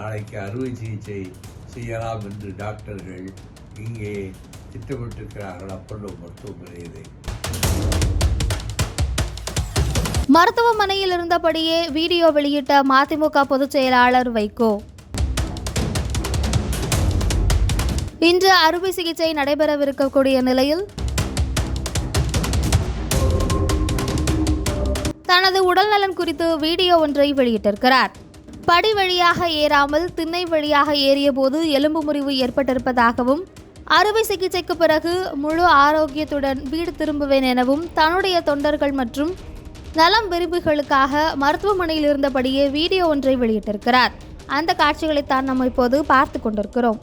நாளைக்கு அறுவை சிகிச்சை செய்யலாம் என்று டாக்டர்கள் இங்கே திட்டமிட்டிருக்கிறார்கள். அப்பல்லோ மருத்துவமனையிலே மருத்துவமனையில் இருந்தபடியே வீடியோ வெளியிட்ட மதிமுக பொதுச் செயலாளர் வைகோ. இன்று அறுவை சிகிச்சை நடைபெறவிருக்கக்கூடிய நிலையில் தனது உடல்நலன் குறித்து வீடியோ ஒன்றை வெளியிட்டிருக்கிறார். படி வழியாக ஏறாமல் திண்ணை வழியாக ஏறியபோது எலும்பு முறிவு ஏற்பட்டிருப்பதாகவும் அறுவை சிகிச்சைக்கு பிறகு முழு ஆரோக்கியத்துடன் வீடு திரும்புவேன் எனவும் தன்னுடைய தொண்டர்கள் மற்றும் நலம் விரும்புகளுக்காக மருத்துவமனையில் இருந்தபடியே வீடியோ ஒன்றை வெளியிட்டிருக்கிறார். அந்த காட்சிகளைத்தான் நம்ம இப்போது பார்த்து கொண்டிருக்கிறோம்.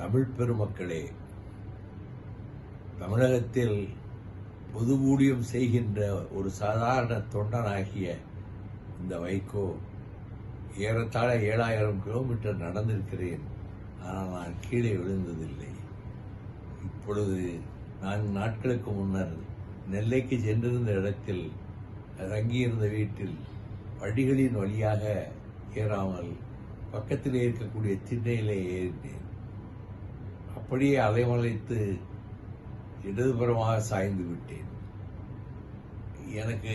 தமிழ் பெருமக்களே தமிழகத்தில் பொது ஊழியம் செய்கின்ற ஒரு சாதாரண தொண்டனாகிய இந்த வைகோ ஏறத்தாழ ஏழாயிரம் கிலோமீட்டர் நடந்திருக்கிறேன். ஆனால் நான் கீழே விழுந்ததில்லை. இப்பொழுது நான் நாட்களுக்கு முன்னர் நெல்லைக்கு சென்றிருந்த இடத்தில் தங்கியிருந்த வீட்டில் படிகளின் வழியாக ஏறாமல் பக்கத்தில் இருக்கக்கூடிய திண்ணையிலே ஏறினேன். அப்படியே அலைமலைத்து இடதுபுறமாக சாய்ந்து விட்டேன். எனக்கு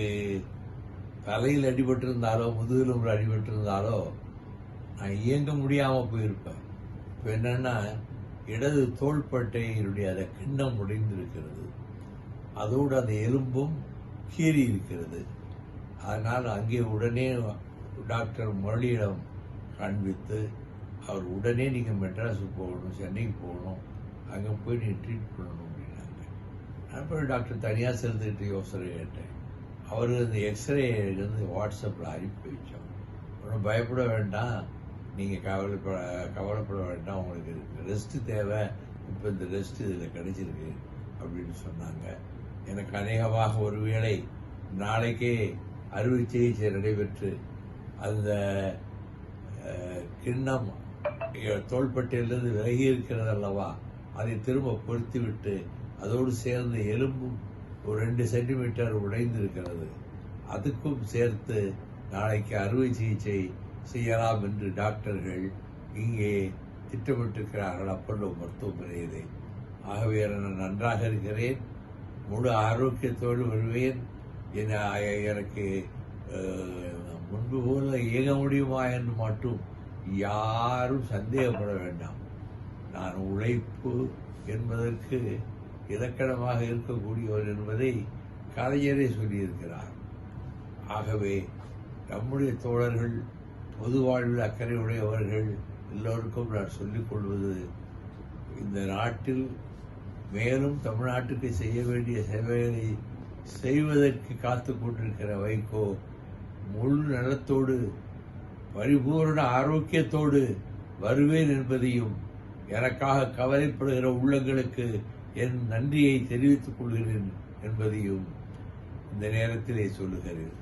தலையில் அடிபட்டிருந்தாலோ முதுகிலும் அடிபட்டிருந்தாலோ நான் இயங்க முடியாமல் போயிருப்பேன். இப்போ என்னென்னா இடது தோள்பட்டையினுடைய அந்த கிண்ணம் உடைந்திருக்கிறது. அதோடு அந்த எலும்பும் கீறி இருக்கிறது. அதனால் அங்கே உடனே டாக்டர் முரளியிடம் காண்பித்து அவர் உடனே நீங்கள் மெட்ராஸுக்கு போகணும் சென்னைக்கு போகணும் அங்கே போய் நீங்கள் ட்ரீட் பண்ணணும் அப்படின்னாங்க. நான் போய் டாக்டர் தனியாக சேர்ந்துக்கிட்டு யோசனை கேட்டேன். அவர் இந்த எக்ஸ்ரே வந்து வாட்ஸ்அப்பில் அனுப்பி வச்சோம் ஒன்றும் பயப்பட வேண்டாம். நீங்கள் கவலைப்பட கவலைப்பட வேண்டாம். உங்களுக்கு ரெஸ்ட்டு தேவை. இப்போ இந்த ரெஸ்ட் இதில் கிடைச்சிருக்கு அப்படின்னு சொன்னாங்க. எனக்கு அநேகமாக ஒருவேளை நாளைக்கே அறுவை சிகிச்சை நடைபெற்று அந்த கிண்ணம் தோள்பட்டையிலிருந்து விலகி இருக்கிறது அல்லவா? அதை திரும்ப பொருத்தி விட்டு அதோடு சேர்ந்து எலும்பும் ஒரு ரெண்டு சென்டிமீட்டர் உடைந்திருக்கிறது. அதுக்கும் சேர்த்து நாளைக்கு அறுவை சிகிச்சை செய்யலாம் என்று டாக்டர்கள் இங்கே திட்டமிட்டிருக்கிறார்கள். அப்பல்லோ மருத்துவமனையிலே ஆகவே நான் நன்றாக இருக்கிறேன். முழு ஆரோக்கியத்தோடு வருவேன். என- எனக்கு அஹ், முன்பு போல இயங்க முடியுமா என்று மட்டும் யாரும் சந்தேகப்பட வேண்டாம். நான் உழைப்பு என்பதற்கு இலக்கணமாக இருக்கக்கூடியவர் என்பதை கலைஞரே சொல்லியிருக்கிறார். ஆகவே நம்முடைய தோழர்கள் பொது வாழ்வில் அக்கறை உடையவர்கள் எல்லோருக்கும் நான் சொல்லிக் கொள்வது இந்த நாட்டில் மேலும் தமிழ்நாட்டுக்கு செய்ய வேண்டிய சேவைகளை செய்வதற்கு காத்து கொண்டிருக்கிற வைகோ முழு நலத்தோடு பரிபூர்ண ஆரோக்கியத்தோடு வருவேன் என்பதையும் எனக்காக கவலைப்படுகிற உள்ளங்களுக்கு என் நன்றியை தெரிவித்துக் கொள்கிறேன் என்பதையும் இந்த நேரத்திலே சொல்லுகிறேன்.